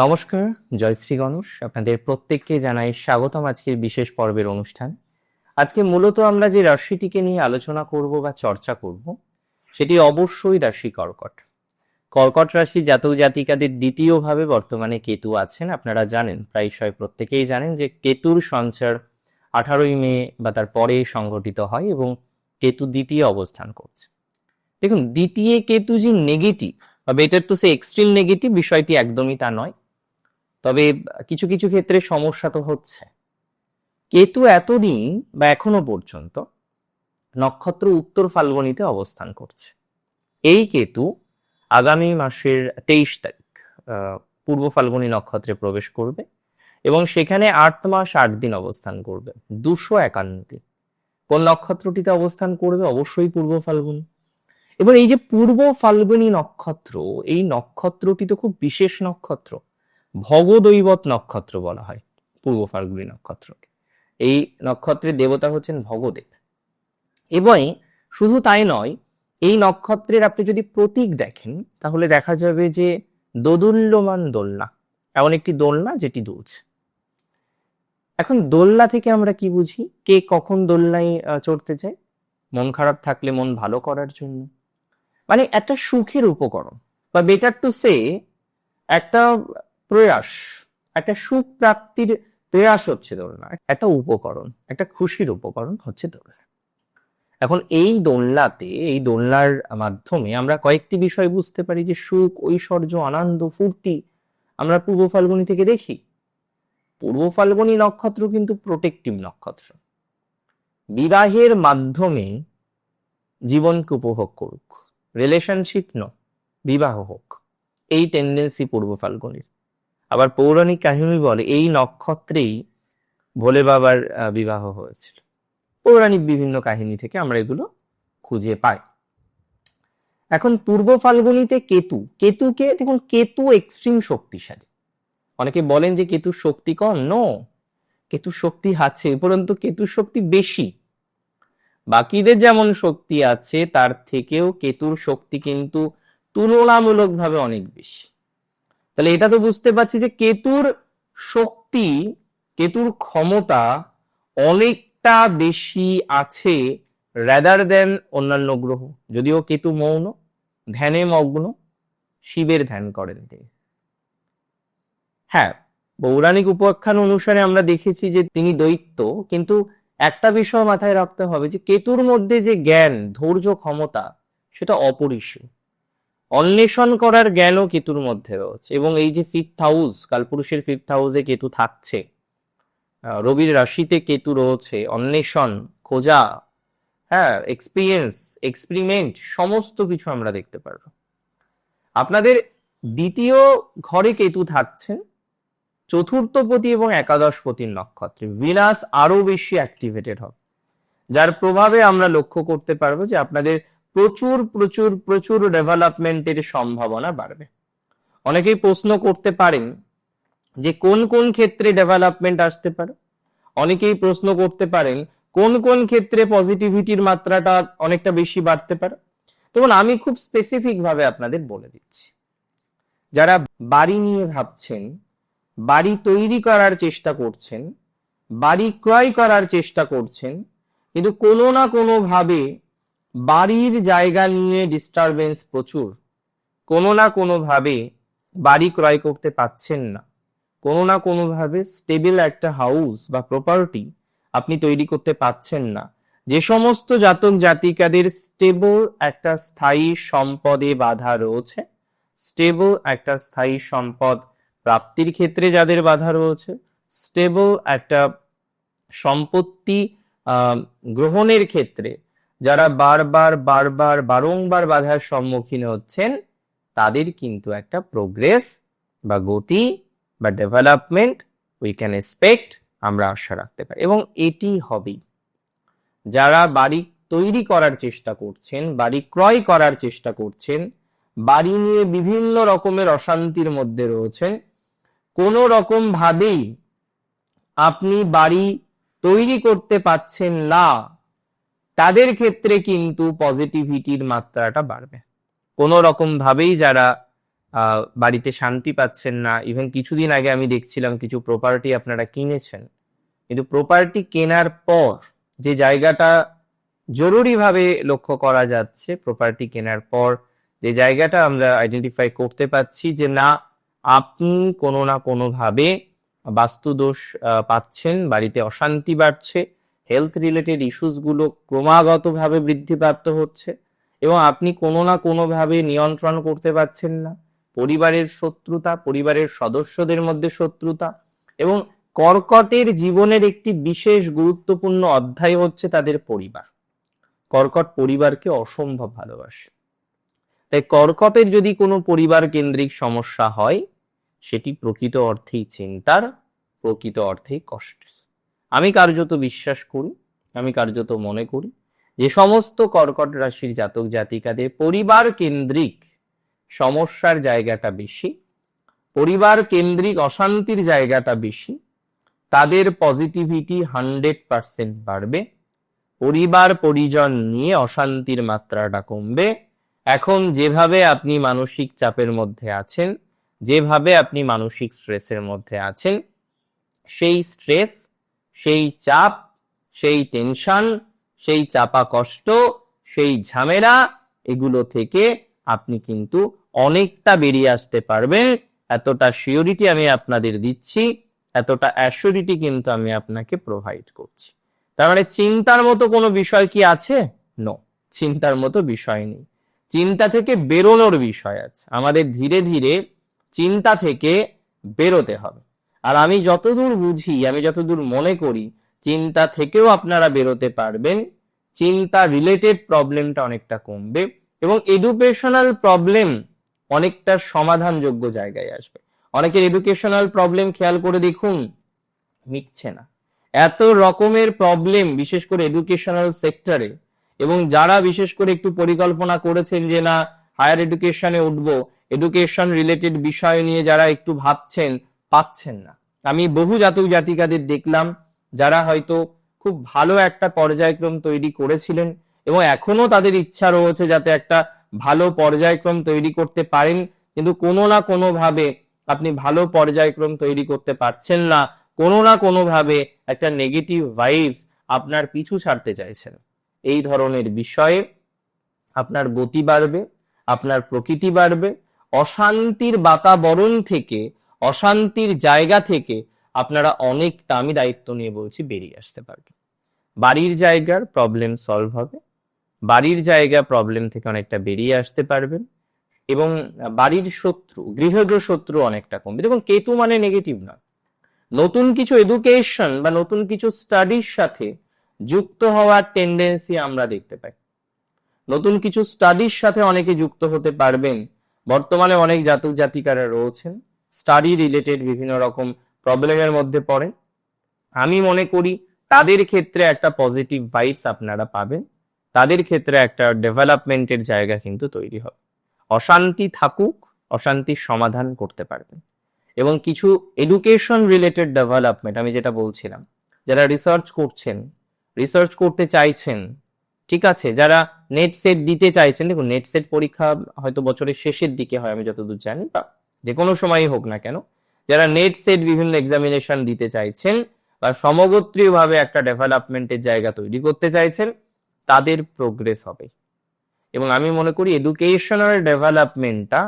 নমস্কার জয়শ্রী গণেশ। আপনাদের প্রত্যেককে জানাই স্বাগতম আজকের বিশেষ পর্বের অনুষ্ঠান। আজকে মূলত আমরা যে রাশিটিকে নিয়ে আলোচনা করব বা চর্চা করব, সেটি অবশ্যই রাশি কর্কট। কর্কট রাশি জাতক জাতিকাদের দ্বিতীয়ভাবে বর্তমানে কেতু আছেন, আপনারা জানেন, প্রায়শই প্রত্যেকেই জানেন যে কেতুর সঞ্চার আঠারোই মে বা তার পরে সংঘটিত হয় এবং কেতু দ্বিতীয় অবস্থান করছে। দেখুন, দ্বিতীয় কেতু যে নেগেটিভ বা better to say extreme negative বিষয়টি একদমই তা নয়। তবে কিছু কিছু ক্ষেত্রে সমস্যা তো হচ্ছে। কেতু এতদিন বা এখনও পর্যন্ত নক্ষত্র উত্তর ফাল্গুনিতে অবস্থান করছে। এই কেতু আগামী মাসের তেইশ তারিখ পূর্ব ফাল্গুনী নক্ষত্রে প্রবেশ করবে এবং সেখানে আট মাস আট দিন অবস্থান করবে। দুশো একান্ন দিন। কোন নক্ষত্রটিতে অবস্থান করবে? অবশ্যই পূর্ব ফাল্গুনী। এবং এই যে পূর্ব ফাল্গুনী নক্ষত্র, এই নক্ষত্রটি তো খুব বিশেষ নক্ষত্র। ভগদৈবত নক্ষত্র বলা হয় পূর্ব ফাল্গুনী নক্ষত্রকে। এই নক্ষত্রের দেবতা হচ্ছেন ভগদেব। এবং শুধু তাই নয়, এই নক্ষত্রের আপনি যদি প্রতীক দেখেন, তাহলে দেখা যাবে যে দোদুল্যমান দোলনা, এমন একটি দোলনা যেটি দুলছে। এখন দোলনা থেকে আমরা কি বুঝি? কে কখন দোলনায় চড়তে যায় মন খারাপ থাকলে মন ভালো করার জন্য। মানে একটা সুখের উপকরণ। বা বেটার টু সে একটা প্রয়াস, একটা সুখ প্রাপ্তির প্রয়াস হচ্ছে দোলনা, একটা উপকরণ, একটা খুশির উপকরণ হচ্ছে দোলনা। এখন এই দোলনাতে, এই দোলনার মাধ্যমে আমরা কয়েকটি বিষয় বুঝতে পারি যে সুখ, ঐশ্বর্য, আনন্দ, ফুর্তি আমরা পূর্ব ফাল্গুনি থেকে দেখি। পূর্ব ফাল্গুনি নক্ষত্র কিন্তু প্রোটেক্টিভ নক্ষত্র। বিবাহের মাধ্যমে জীবনকে উপভোগ করুক রিলেশনশিপ ন বিবাহ হোক, এই টেন্ডেন্সি পূর্ব ফাল্গুনির। আবার পৌরাণিক কাহিনী বলে এই নক্ষত্রেই ভোলে বাবার বিবাহ হয়েছিল। পৌরাণিক বিভিন্ন কাহিনী থেকে আমরা এগুলো খুঁজে পাই। এখন পূর্ব ফাল্গুনিতে কেতু, কেতুকে দেখুন, কেতু এক্সট্রিম শক্তিশালী। অনেকে বলেন যে কেতুর শক্তি কম নো কেতুর শক্তি আছে, উপরন্তু কেতুর শক্তি বেশি। বাকিদের যেমন শক্তি আছে, তার থেকেও কেতুর শক্তি কিন্তু তুলনামূলকভাবে অনেক বেশি। তাহলে এটা তো বুঝতে পারছি যে কেতুর শক্তি, কেতুর ক্ষমতা অনেকটা বেশি আছে রেদার দেন অন্যান্য গ্রহ। যদিও কেতু মৌন, ধ্যানে মগ্ন, শিবের ধ্যান করেন তিনি। হ্যাঁ পৌরাণিক উপাখ্যান অনুসারে আমরা দেখেছি যে তিনি দৈত্য, কিন্তু একটা বিষয় মাথায় রাখতে হবে যে কেতুর মধ্যে যে জ্ঞান, ধৈর্য ক্ষমতা, সেটা অপরিসীম। অন্বেষণ করার জ্ঞানও কেতুর মধ্যে রয়েছে। এবং এই যে ফিফথ হাউস কালপুরুষের ফিফথ হাউসে কেতু থাকছে রবির রাশিতে কেতু রয়েছে, অন্বেষণ, খোঁজা হ্যাঁ এক্সপিরিয়েন্স এক্সপেরিমেন্ট সমস্ত কিছু আমরা দেখতে পারব। আপনাদের দ্বিতীয় ঘরে কেতু থাকছেন চতুর্থপতি এবং একাদশপতির নক্ষত্রে। ভিনাস আরও বেশি অ্যাক্টিভেটেড হবে, যার প্রভাবে আমরা লক্ষ্য করতে পারব যে আপনাদের প্রচুর প্রচুর প্রচুর ডেভেলপমেন্টের সম্ভাবনা বাড়বে। অনেকেই প্রশ্ন করতে পারেন যে কোন কোন ক্ষেত্রে ডেভেলপমেন্ট আসতে পারে? অনেকেই প্রশ্ন করতে পারেন কোন কোন ক্ষেত্রে পজিটিভিটির মাত্রাটা অনেকটা বেশি বাড়তে পারে? তখন আমি খুব স্পেসিফিক ভাবে আপনাদের বলে দিচ্ছি। যারা বাড়ি নিয়ে ভাবছেন, বাড়ি তৈরি করার চেষ্টা করছেন, বাড়ি ক্রয় করার চেষ্টা করছেন, কিন্তু কোনো না কোনো ভাবে বাড়ির জায়গা নিয়ে ডিস্টারবেন্স প্রচুর। কোনো না কোনো ভাবে বাড়ি ক্রয় করতে পাচ্ছেন না। কোনো না কোনো ভাবে স্টেবল একটা হাউস বা প্রপার্টি আপনি তৈরি করতে পাচ্ছেন না। যে সমস্ত জাতক জাতিকাদের স্টেবল একটা স্থায়ী সম্পদে বাধা রয়েছে স্টেবল একটা স্থায়ী সম্পদ প্রাপ্তির ক্ষেত্রে যাদের বাধা রয়েছে স্টেবল একটা সম্পত্তি গ্রহণের ক্ষেত্রে যারা বারবার বারবার, বারংবার বাধার সম্মুখীন হচ্ছেন, তাদের কিন্তু একটা প্রোগ্রেস বা গতি বা ডেভেলপমেন্ট উই ক্যান এক্সপেক্ট আমরা আশা রাখতে পারি। এবং এটি হবেই যারা বাড়ি তৈরি করার চেষ্টা করছেন, বাড়ি ক্রয় করার চেষ্টা করছেন, বাড়ি নিয়ে বিভিন্ন রকমের অশান্তির মধ্যে রয়েছেন, কোনো রকম ভাবেই আপনি বাড়ি তৈরি করতে পাচ্ছেন না তাদের ক্ষেত্রে কিন্তু পজিটিভিটির মাত্রাটা বাড়বে। কোনো রকম ভাবেই যারা বাড়িতে শান্তি পাচ্ছেন না ইভেন কিছুদিন আগে আমি দেখছিলাম কিছু প্রপার্টি আপনারা কিনেছেন, কিন্তু প্রপার্টি কেনার পর যে জায়গাটা জরুরিভাবে লক্ষ্য করা যাচ্ছে প্রপার্টি কেনার পর যে জায়গাটা আমরা আইডেন্টিফাই করতে পাচ্ছি যে না, আপনি কোনো না কোনোভাবে বাস্তুদোষ পাচ্ছেন, বাড়িতে অশান্তি বাড়ছে হেলথ রিলেটেড ইস্যুসগুলো ক্রমাগতভাবে বৃদ্ধিপ্রাপ্ত হচ্ছে এবং আপনি কোনো না কোনোভাবে নিয়ন্ত্রণ করতে পারছেন না। পরিবারের শত্রুতা, পরিবারের সদস্যদের মধ্যে শত্রুতা এবং কর্কটের জীবনের একটি বিশেষ গুরুত্বপূর্ণ অধ্যায় হচ্ছে তাদের পরিবার। কর্কট পরিবারকে অসম্ভব ভালোবাসে। তাই কর্কটের যদি কোনো পরিবার কেন্দ্রিক সমস্যা হয়, সেটি প্রকৃত অর্থেই চিন্তার, প্রকৃত অর্থেই কষ্টের। আমি কার্যত বিশ্বাস করি, আমি কার্যত মনে করি, যে সমস্ত কর্কট রাশির জাতক জাতিকাদের পরিবার কেন্দ্রিক সমস্যার জায়গাটা বেশি, পরিবার কেন্দ্রিক অশান্তির জায়গাটা বেশি, তাদের পজিটিভিটি হান্ড্রেড পার্সেন্ট বাড়বে, পরিবার পরিজন নিয়ে অশান্তির মাত্রাটা কমবে। এখন যেভাবে আপনি মানসিক চাপের মধ্যে আছেন, যেভাবে আপনি মানসিক স্ট্রেসের মধ্যে আছেন, সেই স্ট্রেস সেই চাপ, সেই টেনশন সেই চাপা কষ্ট, সেই ঝামেলা, এগুলো থেকে আপনি কিন্তু অনেকটা বেরিয়ে আসতে পারবেন। এতটা শিওরিটি আমি আপনাদের দিচ্ছি, এতটা অ্যাসিওরিটি কিন্তু আমি আপনাকে প্রোভাইড করছি। তার মানে চিন্তার মতো কোনো বিষয় কি আছে? নো চিন্তার মতো বিষয় নেই। চিন্তা থেকে বেরোনোর বিষয় আছে। আমাদের ধীরে ধীরে চিন্তা থেকে বেরোতে হবে। আর আমি যতদূর বুঝি, আমি যতদূর মনে করি, চিন্তা থেকেও আপনারা বেরোতে পারবেন। চিন্তা রিলেটেড প্রবলেমটা অনেকটা কমবে এবং এডুকেশনাল প্রবলেম অনেকটা সমাধানযোগ্য জায়গায় আসবে। অনেকের এডুকেশনাল প্রবলেম খেয়াল করে দেখুন, মিটছে না। এত রকমের প্রবলেম বিশেষ করে এডুকেশনাল সেক্টরে এবং যারা বিশেষ করে একটু পরিকল্পনা করেছেন যে, না হায়ার এডুকেশনে উঠবো। এডুকেশন রিলেটেড বিষয় নিয়ে যারা একটু ভাবছেন পাচ্ছেন না। আমি বহু জাতক জাতিকাদের দেখলাম যারা হয়তো খুব ভালো একটা পর্যায়ক্রম তৈরি করেছিলেন এবং এখনও তাদের ইচ্ছা রয়েছে যাতে একটা ভালো পর্যায়ক্রম তৈরি করতে পারেন, কিন্তু কোনো না কোনো ভাবে আপনি ভালো পর্যায়ক্রম তৈরি করতে পারছেন না। কোনো না কোনো ভাবে একটা নেগেটিভ ভাইবস আপনার পিছু ছাড়তে চাইছেন। এই ধরনের বিষয়ে আপনার গতি বাড়বে, আপনার প্রকৃতি বাড়বে, অশান্তির বাতাবরণ থেকে অশান্তির জায়গা থেকে আপনারা অনেক আমি দায়িত্ব নিয়ে বলছি বেরিয়ে আসতে পারবেন। বাড়ির জায়গার প্রবলেম সলভ হবে, বাড়ির জায়গা প্রবলেম থেকে অনেকটা বেরিয়ে আসতে পারবেন এবং বাড়ির শত্রু, গৃহজ শত্রু অনেকটা কমবে। দেখুন, কেতু মানে নেগেটিভ নয় নতুন কিছু এডুকেশন বা নতুন কিছু স্টাডির সাথে যুক্ত হওয়ার টেন্ডেন্সি আমরা দেখতে পাই। নতুন কিছু স্টাডির সাথে অনেকে যুক্ত হতে পারবেন। বর্তমানে অনেক জাতক জাতিকারা রয়েছেন। স্টাডি রিলেটেড বিভিন্ন রকম প্রবলেমের মধ্যে পড়েন। আমি মনে করি তাদের ক্ষেত্রে একটা পজিটিভ ভাইবস আপনারা পাবেন। তাদের ক্ষেত্রে একটা ডেভেলপমেন্টের জায়গা কিন্তু তৈরি হবে। অশান্তি থাকুক, অশান্তির সমাধান করতে পারবেন। এবং কিছু এডুকেশন রিলেটেড ডেভেলপমেন্ট আমি যেটা বলছিলাম, যারা রিসার্চ করছেন রিসার্চ করতে চাইছেন, ঠিক আছে? যারা নেট সেট দিতে চাইছেন, দেখুন নেট সেট পরীক্ষা হয়তো বছরের শেষের দিকে হয়, আমি যতদূর জানি, বা যে কোনো সময়ই হোক না কেন, যারা নেট সেট বিভিন্ন এক্সামিনেশন দিতে চাইছেন বা সমগোত্রীয়ভাবে একটা ডেভেলপমেন্টের জায়গা তৈরি করতে চাইছেন, তাদের প্রোগ্রেস হবে। এবং আমি মনে করি এডুকেশনাল ডেভেলপমেন্টটা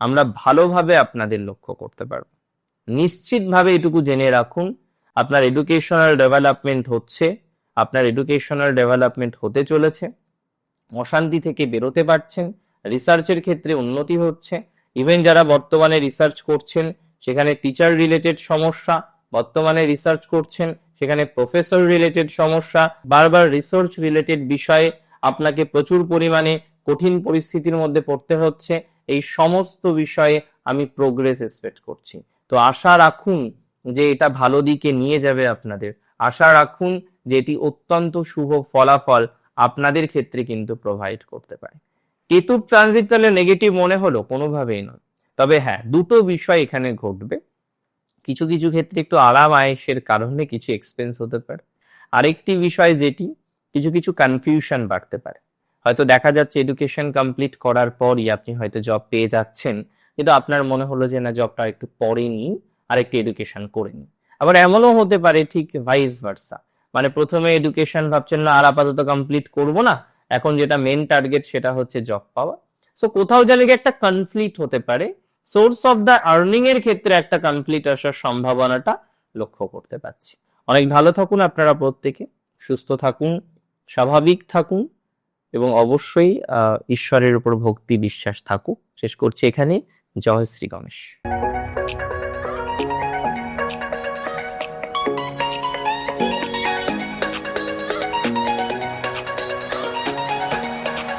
আমরা ভালোভাবে আপনাদের লক্ষ্য করতে পারব। নিশ্চিতভাবে এটুকু জেনে রাখুন, আপনার এডুকেশনাল ডেভেলপমেন্ট হচ্ছে, আপনার এডুকেশনাল ডেভেলপমেন্ট হতে চলেছে, অশান্তি থেকে বেরোতে পারছেন রিসার্চের ক্ষেত্রে উন্নতি হচ্ছে ইভেন যারা বর্তমানে রিসার্চ করছেন, সেখানে টিচার রিলেটেড সমস্যা, বর্তমানে রিসার্চ করছেন, সেখানে প্রফেসর রিলেটেড সমস্যা, বারবার রিসার্চ রিলেটেড বিষয়ে আপনাকে প্রচুর পরিমাণে কঠিন পরিস্থিতির মধ্যে পড়তে হচ্ছে। এই সমস্ত বিষয়ে আমি প্রোগ্রেস এক্সপেক্ট করছি। তো আশা রাখুন যে এটা ভালো দিকে নিয়ে যাবে আপনাদের। আশা রাখুন যে এটি অত্যন্ত শুভ ফলাফল আপনাদের ক্ষেত্রে কিন্তু প্রোভাইড করতে পারে। কেতুর ট্রানজিট তাহলে নেগেটিভ মনে হলো, কোনোভাবেই নয়। তবে হ্যাঁ দুটো বিষয় এখানে ঘটবে। কিছু কিছু ক্ষেত্রে একটু আরাম আয়েসের কারণে কিছু এক্সপেন্স হতে পারে। আরেকটি বিষয় যেটি, কিছু কিছু কনফিউশন বাড়তে পারে। হয়তো দেখা যাচ্ছে এডুকেশন কমপ্লিট করার পরই আপনি হয়তো জব পেয়ে যাচ্ছেন, কিন্তু আপনার মনে হলো যে না জবটা একটু পরে নিই আর একটু এডুকেশন করে নিই। আবার এমনও হতে পারে ঠিক ভাইস ভার্সা মানে প্রথমে এডুকেশন ভাবছেন, না, আর আপাতত কমপ্লিট করব না। এখন যেটা মেন টার্গেট সেটা হচ্ছে জব পাওয়া। সো কোথাও গেলে একটা কনফ্লিক্ট হতে পারে সোর্স অফ দ্য আর্নিং এর ক্ষেত্রে একটা কনফ্লিক্ট আসার সম্ভাবনাটা লক্ষ্য করতে পারছি। অনেক ভালো থাকুন আপনারা প্রত্যেকে, সুস্থ থাকুন, স্বাভাবিক থাকুন, এবং অবশ্যই ঈশ্বরের উপর ভক্তি, বিশ্বাস থাকুক। শেষ করছি এখানে। জয় শ্রী গণেশ।